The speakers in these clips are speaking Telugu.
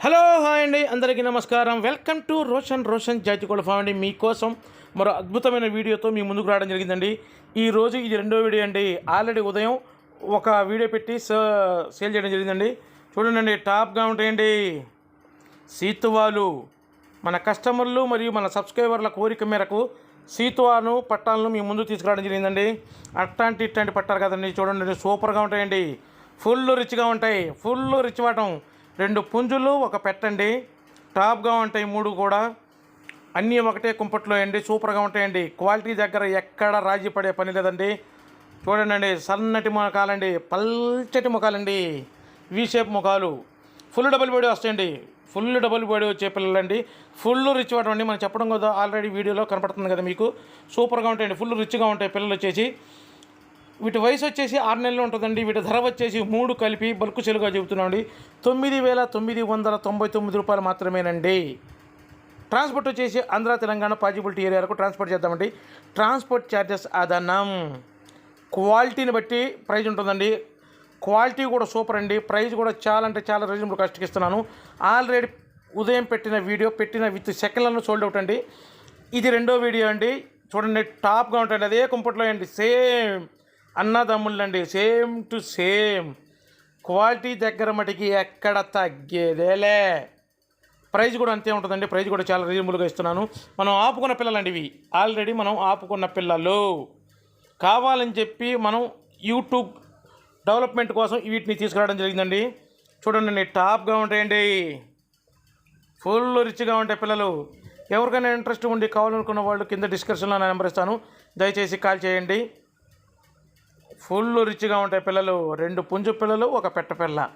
హలో హాయ్ అండి. అందరికీ నమస్కారం. వెల్కమ్ టు రోషన్ రోషన్ జాతి ఫామ్ అండి. మీకోసం మరో అద్భుతమైన వీడియోతో మీ ముందుకు రావడం జరిగిందండి. ఈ రోజు ఇది రెండో వీడియో అండి. ఆల్రెడీ ఉదయం ఒక వీడియో పెట్టి సేల్ చేయడం జరిగిందండి. చూడండి టాప్గా ఉంటాయండి. సీతువాలు. మన కస్టమర్లు మరియు మన సబ్స్క్రైబర్ల కోరిక మేరకు సీతువాను పట్టాలను మీ ముందు తీసుకురావడం జరిగిందండి. అట్లాంటి ఇట్లాంటి పట్టాలు కదండి. చూడండి సూపర్గా ఉంటాయండి. ఫుల్ రిచ్గా ఉంటాయి. ఫుల్ రిచ్ వాటం. రెండు పుంజులు ఒక పెట్టండి. టాప్గా ఉంటాయి మూడు కూడా. అన్నీ ఒకటే కుంపట్లో అండి సూపర్గా ఉంటాయండి. క్వాలిటీ దగ్గర ఎక్కడ రాజీ పడే పని లేదండి. చూడండి సన్నటి ముఖాలండి పల్చటి ముఖాలండి వి షేప్ ముఖాలు. ఫుల్ డబుల్ బాడీ వస్తాయండి. ఫుల్ డబుల్ బాడీ వచ్చే పిల్లలండి. ఫుల్ రిచ్ వాటం అండి. మనం చెప్పడం కదా ఆల్రెడీ వీడియోలో కనపడుతుంది కదా మీకు. సూపర్గా ఉంటాయండి. ఫుల్ రిచ్గా ఉంటాయి పిల్లలు వచ్చేసి. వీటి వయసు వచ్చేసి ఆరు నెలలు ఉంటుందండి. వీటి ధర వచ్చేసి మూడు కలిపి బల్కు చెలుగా చెబుతున్నాండి తొమ్మిది వేల తొమ్మిది వందల తొంభై తొమ్మిది రూపాయలు మాత్రమేనండి. ట్రాన్స్పోర్ట్ వచ్చేసి ఆంధ్ర తెలంగాణ పాజిబిలిటీ ఏరియాలకు ట్రాన్స్పోర్ట్ చేద్దామండి. ట్రాన్స్పోర్ట్ ఛార్జెస్ అదనం. క్వాలిటీని బట్టి ప్రైజ్ ఉంటుందండి. క్వాలిటీ కూడా సూపర్ అండి. ప్రైస్ కూడా చాలా అంటే చాలా రీజనబుల్ కాస్ట్కి ఇస్తున్నాను. ఆల్రెడీ ఉదయం పెట్టిన వీడియో పెట్టిన విత్ సెకండ్లను సోల్డ్ అవుట్ అండి. ఇది రెండో వీడియో అండి. చూడండి టాప్గా ఉంటుంది అదే కుంపట్లో అండి. సేమ్. అన్నదమ్ముళ్ళండి సేమ్ టు సేమ్. క్వాలిటీ దగ్గర మటుకి ఎక్కడ తగ్గేదేలే. ప్రైజ్ కూడా అంతే ఉంటుందండి. ప్రైజ్ కూడా చాలా రీజనబుల్గా ఇస్తున్నాను. మనం ఆపుకున్న పిల్లలండి ఇవి. ఆల్రెడీ మనం ఆపుకున్న పిల్లలు. కావాలని చెప్పి మనం యూట్యూబ్ డెవలప్మెంట్ కోసం వీటిని తీసుకురావడం జరిగిందండి. చూడండి టాప్గా ఉంటాయండి. ఫుల్ రిచ్గా ఉంటాయి పిల్లలు. ఎవరికైనా ఇంట్రెస్ట్ ఉండి కావాలనుకున్న వాళ్ళు కింద డిస్క్రిప్షన్లో నా నెంబర్ ఇస్తాను. దయచేసి కాల్ చేయండి. ఫుల్ రిచ్గా ఉంటాయి పిల్లలు. రెండు పుంజు పిల్లలు ఒక పెట్ట పిల్ల.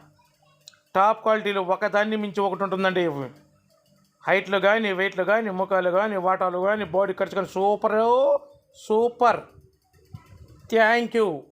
టాప్ క్వాలిటీలు ఒకదాన్ని మించి ఒకటి ఉంటుందండి. హైట్లు కానీ వెయిట్లు కానీ ముఖాలు కానీ వాటాలు కానీ బాడీ ఖర్చు కానీ సూపర్ సూపర్ థ్యాంక్ యూ